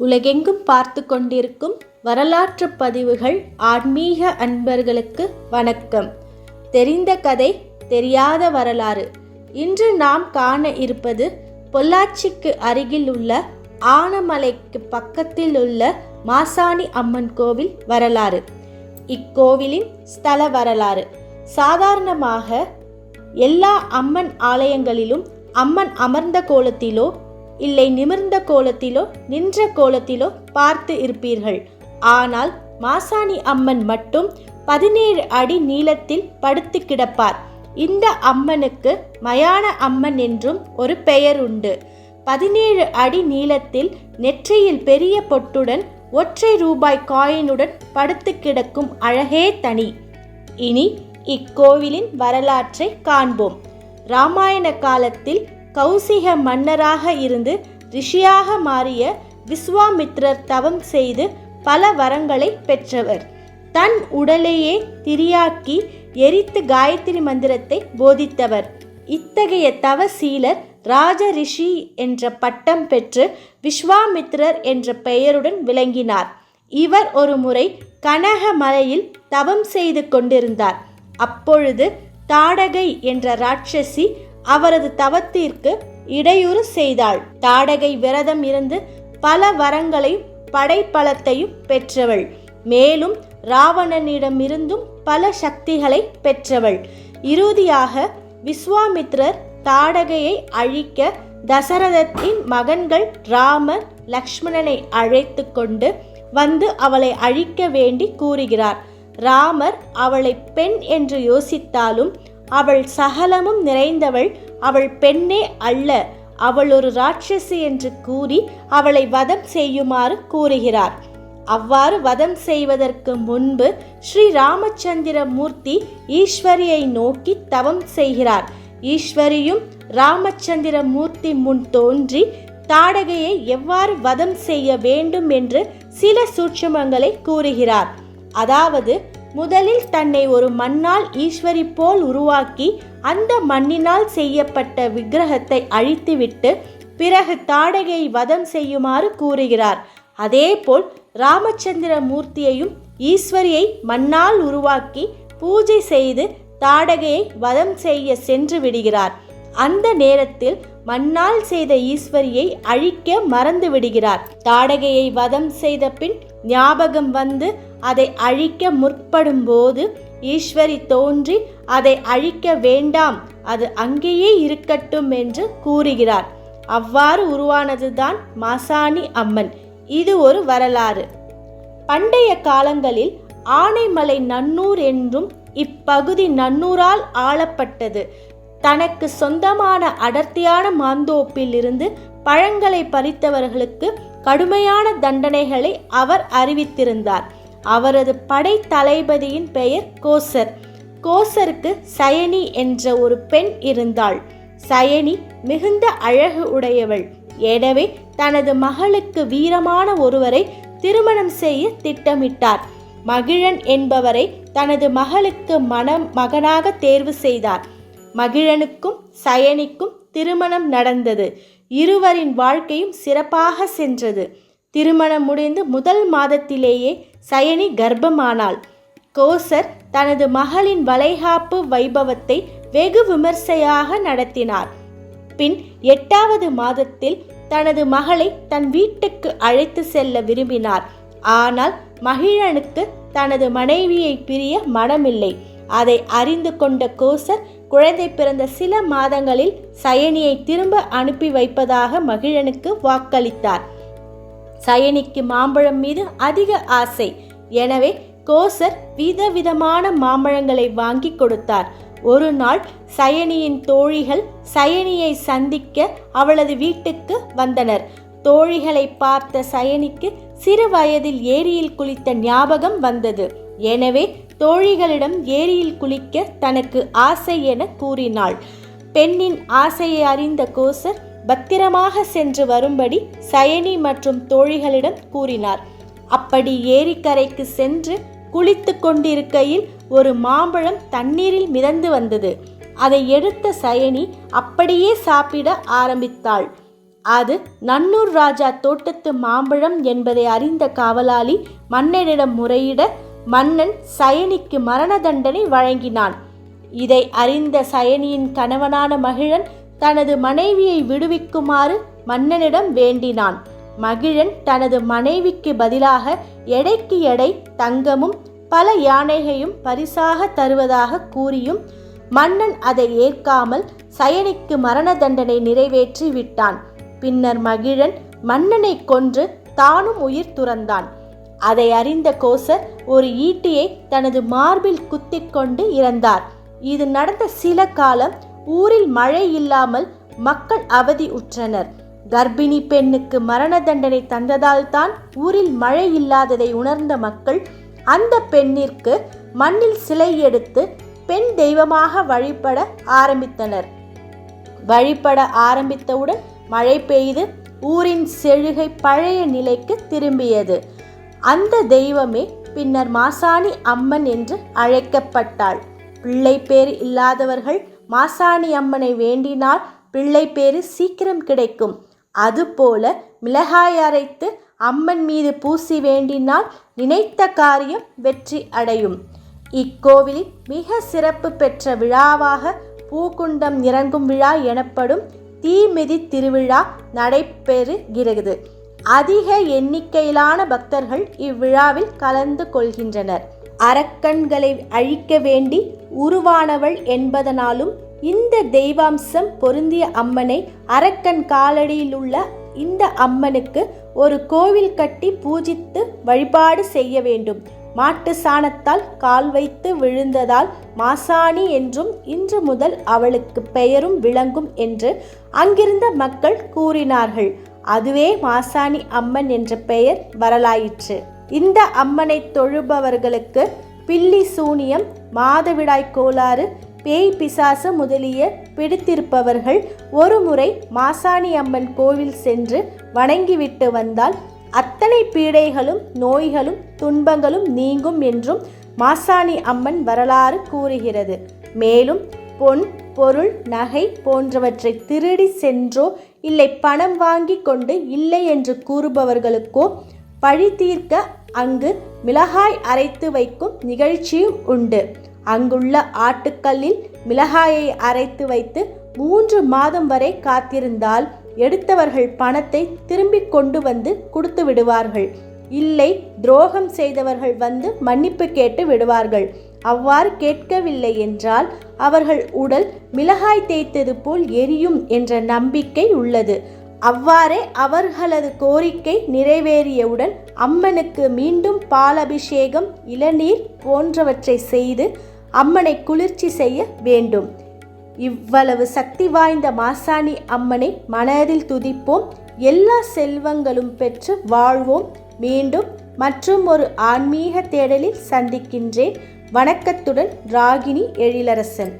உலகெங்கும் பார்த்து கொண்டிருக்கும் வரலாற்று பதிவுகள் ஆன்மீக அன்பர்களுக்கு வணக்கம். தெரிந்த கதை தெரியாத வரலாறு. இன்று நாம் காண இருப்பது பொள்ளாச்சிக்கு அருகில் உள்ள ஆனமலைக்கு பக்கத்தில் உள்ள மாசாணி அம்மன் கோவில் வரலாறு. இக்கோவிலின் ஸ்தல வரலாறு. சாதாரணமாக எல்லா அம்மன் ஆலயங்களிலும் அம்மன் அமர்ந்த கோலத்திலோ இல்லை நிமிர்ந்த கோலத்திலோ நின்ற கோலத்திலோ பார்த்து இருப்பீர்கள். ஆனால் மாசாணி அம்மன் மட்டும் பதினேழு அடி நீளத்தில் படுத்து கிடப்பார். இந்த அம்மனுக்கு மயான அம்மன் என்றும் ஒரு பெயர் உண்டு. பதினேழு அடி நீளத்தில் நெற்றியில் பெரிய பொட்டுடன் ஒற்றை ரூபாய் காயினுடன் படுத்து கிடக்கும் அழகே தனி. இனி இக்கோவிலின் வரலாற்றை காண்போம். ராமாயண காலத்தில் கௌசிக மன்னராக இருந்து ரிஷியாக மாறிய விஸ்வாமித்ரர் தவம் செய்து பல வரங்களை பெற்றவர். தன் உடலையே திரியாக்கி எரித்து காயத்ரி மந்திரத்தை போதித்தவர். இத்தகைய தவசீலர் ராஜ ரிஷி என்ற பட்டம் பெற்று விஸ்வாமித்ரர் என்ற பெயருடன் விளங்கினார். இவர் ஒரு முறை கனகமலையில் தவம் செய்து கொண்டிருந்தார். அப்பொழுது தாடகை என்ற ராட்சசி அவரது தவத்திற்கு இடையூறு செய்தாள். தாடகை விரதம் இருந்து பல வரங்களையும் படைப்பலத்தையும் பெற்றவள். மேலும் ராவணனிடமிருந்தும் பல சக்திகளை பெற்றவள். இறுதியாக விஸ்வாமித்ரர் தாடகையை அழிக்க தசரதத்தின் மகன்கள் ராமர் லக்ஷ்மணனை அழைத்து கொண்டு வந்து அவளை அழிக்க வேண்டி கூறுகிறார். ராமர் அவளை பெண் என்று யோசித்தாலும் அவள் சகலமும் நிறைந்தவள் அவள் பெண்ணே அல்ல. அவள் ஒரு ராட்சசி என்று கூறி அவளை வதம் செய்யுமாறு கூறுகிறார். அவ்வாறு வதம் செய்வதற்கு முன்பு ஸ்ரீ ராமச்சந்திர மூர்த்தி ஈஸ்வரியை நோக்கி தவம் செய்கிறார். ஈஸ்வரியும் ராமச்சந்திர மூர்த்தி முன் தோன்றி தாடகையை எவ்வாறு வதம் செய்ய வேண்டும் என்று சில சூட்சுமங்களை கூறுகிறார். அதாவது முதலில் தன்னை ஒரு மண்ணால் ஈஸ்வரி போல் உருவாக்கி அந்த மண்ணினால் செய்யப்பட்ட விக்கிரகத்தை அழித்துவிட்டு பிறகு தாடகையை வதம் செய்யுமாறு கூறுகிறார். அதேபோல் ராமச்சந்திர மூர்த்தியையும் ஈஸ்வரியை மண்ணால் உருவாக்கி பூஜை செய்து தாடகையை வதம் செய்ய சென்று விடுகிறார். அந்த நேரத்தில் மண்ணால் செய்த ஈஸ்வரியை அழிக்க மறந்து விடுகிறார். தாடகையை வதம் செய்த பின் ஞாபகம் வந்து அதை அழிக்க முற்படும்போது ஈஸ்வரி தோன்றி அதை அழிக்க வேண்டாம் அது அங்கேயே இருக்கட்டும் என்று கூறுகிறார். அவ்வாறு உருவானதுதான் மாசாணி அம்மன். இது ஒரு வரலாறு. பண்டைய காலங்களில் ஆனைமலை நன்னூர் என்றும் இப்பகுதி நன்னூரால் ஆளப்பட்டது. தனக்கு சொந்தமான அடர்த்தியான மாந்தோப்பில் இருந்து பழங்களை பறித்தவர்களுக்கு கடுமையான தண்டனைகளை அவர் அறிவித்திருந்தார். அவரது படை தளபதியின் பெயர் கோசர். கோசருக்கு சயனி என்ற ஒரு பெண் இருந்தாள். சயனி மிகுந்த அழகு உடையவள். எனவே தனது மகளுக்கு வீரமான ஒருவரை திருமணம் செய்ய திட்டமிட்டார். மகிழன் என்பவரை தனது மகளுக்கு மனம் மகனாக தேர்வு செய்தார். மகிழனுக்கும் சயனிக்கும் திருமணம் நடந்தது. இருவரின் வாழ்க்கையும் சிறப்பாக சென்றது. திருமணம் முடிந்து முதல் மாதத்திலேயே சயனி கர்ப்பமானாள். கோசர் தனது மகளின் வளைகாப்பு வைபவத்தை வெகு விமர்சையாக நடத்தினார். பின் எட்டாவது மாதத்தில் தனது மகளை தன் வீட்டுக்கு அழைத்து செல்ல விரும்பினார். ஆனால் மகிழனுக்கு தனது மனைவியை பிரிய மனமில்லை. அதை அறிந்து கொண்ட கோசர் குழந்தை பிறந்த சில மாதங்களில் சயனியை திரும்ப அனுப்பி வைப்பதாக மகிழனுக்கு வாக்களித்தார். சயனிக்கு மாம்பழம் மீது அதிக ஆசை. எனவே கோசர் விதவிதமான மாம்பழங்களை வாங்கி கொடுத்தார். ஒரு நாள் சயனியின் தோழிகள் சயனியை சந்திக்க அவளது வீட்டுக்கு வந்தனர். தோழிகளை பார்த்த சயனிக்கு சிறு வயதில் ஏரியில் குளித்த ஞாபகம் வந்தது. எனவே தோழிகளிடம் ஏரியில் குளிக்க தனக்கு ஆசை என கூறினாள். பெண்ணின் ஆசையை அறிந்த கோசர் பத்திரமாக சென்று வரும்படி சயனி மற்றும் தோழிகளிடம் கூறினார். அப்படி ஏரிக்கரைக்கு சென்று குளித்து கொண்டிருக்கையில் ஒரு மாம்பழம் தண்ணீரில் மிதந்து வந்தது. அதை எடுத்த சயனி அப்படியே சாப்பிட ஆரம்பித்தாள். அது நன்னூர் ராஜா தோட்டத்து மாம்பழம் என்பதை அறிந்த காவலாளி மன்னனிடம் முறையிட மன்னன் சயனிக்கு மரண தண்டனை வழங்கினான். இதை அறிந்த சயனியின் கணவனான மகிழன் தனது மனைவியை விடுவிக்குமாறு மன்னனிடம் வேண்டினான். மகிழன் தனது மனைவிக்கு பதிலாக எடைக்கு எடை தங்கமும் பல யானைகையும் பரிசாக தருவதாக கூறியும் மன்னன் அதை ஏற்காமல் சயனிக்கு மரண தண்டனை நிறைவேற்றி விட்டான். பின்னர் மகிழன் மன்னனை கொன்று தானும் உயிர் துறந்தான். அதை அறிந்த கோசர் ஒரு ஈட்டியை தனது மார்பில் குத்திக்கொண்டு இறந்தார். இது நடந்த சில காலம் ஊரில் மழை இல்லாமல் மக்கள் அவதி உற்றனர். கர்ப்பிணி பெண்ணுக்கு மரண தண்டனை தந்ததால் தான் ஊரில் மழை இல்லாததை உணர்ந்த மக்கள் அந்த பெண்ணிற்கு மண்ணில் சிலை எடுத்து பெண் தெய்வமாக வழிபட ஆரம்பித்தனர். வழிபட ஆரம்பித்தவுடன் மழை பெய்து ஊரின் செழுகை பழைய நிலைக்கு திரும்பியது. அந்த தெய்வமே பின்னர் மாசாணி அம்மன் என்று அழைக்கப்பட்டாள். பிள்ளை பேர் இல்லாதவர்கள் மாசாணி அம்மனை வேண்டினால் பிள்ளை பேரு சீக்கிரம் கிடைக்கும். அதுபோல மிளகாய் அரைத்து அம்மன் மீது பூசி வேண்டினால் நினைத்த காரியம் வெற்றி அடையும். இக்கோவிலில் மிக சிறப்பு பெற்ற விழாவாக பூக்குண்டம் இறங்கும் விழா எனப்படும் தீமிதி திருவிழா நடைபெறுகிறது. அதிக எண்ணிக்கையிலான பக்தர்கள் இவ்விழாவில் கலந்து கொள்கின்றனர். அரக்கன்களை அழிக்க வேண்டி உருவானவள் என்பதனாலும் இந்த தெய்வாம்சம் பொருந்திய அம்மனை அரக்கன் காலடியில் உள்ள இந்த அம்மனுக்கு ஒரு கோவில் கட்டி பூஜித்து வழிபாடு செய்ய வேண்டும். மாட்டு சாணத்தால் கால் வைத்து விழுந்ததால் மாசாணி என்றும் இன்று முதல் அவளுக்கு பெயரும் விளங்கும் என்று அங்கிருந்த மக்கள் கூறினார்கள். அதுவே மாசாணி அம்மன் என்ற பெயர் வரலாயிற்று. இந்த அம்மனை தொழுபவர்களுக்கு பில்லி சூனியம் மாதவிடாய் கோளாறு பேய் பிசாசு முதலிய பிடித்திருப்பவர்கள் ஒருமுறை மாசாணி அம்மன் கோவில் சென்று வணங்கிவிட்டு வந்தால் அத்தனை பீடைகளும் நோய்களும் துன்பங்களும் நீங்கும் என்றும் மாசாணி அம்மன் வரலாறு கூறுகிறது. மேலும் பொன் பொருள் நகை போன்றவற்றை திருடி சென்றோ இல்லை பணம் வாங்கி கொண்டு இல்லை என்று கூறுபவர்களுக்கோ பழி தீர்க்க அங்கு மிளகாய் அரைத்து வைக்கும் நிகழ்ச்சியும் உண்டு. அங்குள்ள ஆட்டுக்கல்லில் மிளகாயை அரைத்து வைத்து மூன்று மாதம் வரை காத்திருந்தால் எடுத்தவர்கள் பணத்தை திரும்பி கொண்டு வந்து கொடுத்து விடுவார்கள். இல்லை துரோகம் செய்தவர்கள் வந்து மன்னிப்பு கேட்டு விடுவார்கள். அவ்வாறு கேட்கவில்லை என்றால் அவர்கள் உடல் மிளகாய் தேய்த்தது போல் எரியும் என்ற நம்பிக்கை உள்ளது. அவ்வாறே அவர்களது கோரிக்கை நிறைவேறியவுடன் அம்மனுக்கு மீண்டும் பாலபிஷேகம் இளநீர் போன்றவற்றை செய்து அம்மனை குளிர்ச்சி செய்ய வேண்டும். இவ்வளவு சக்தி வாய்ந்த மாசாணி அம்மனை மனதில் துதிப்போம். எல்லா செல்வங்களும் பெற்று வாழ்வோம். மீண்டும் மற்றும் ஒரு ஆன்மீக தேடலில் சந்திக்கின்றேன். வணக்கத்துடன் ராகினி எழிலரசன்.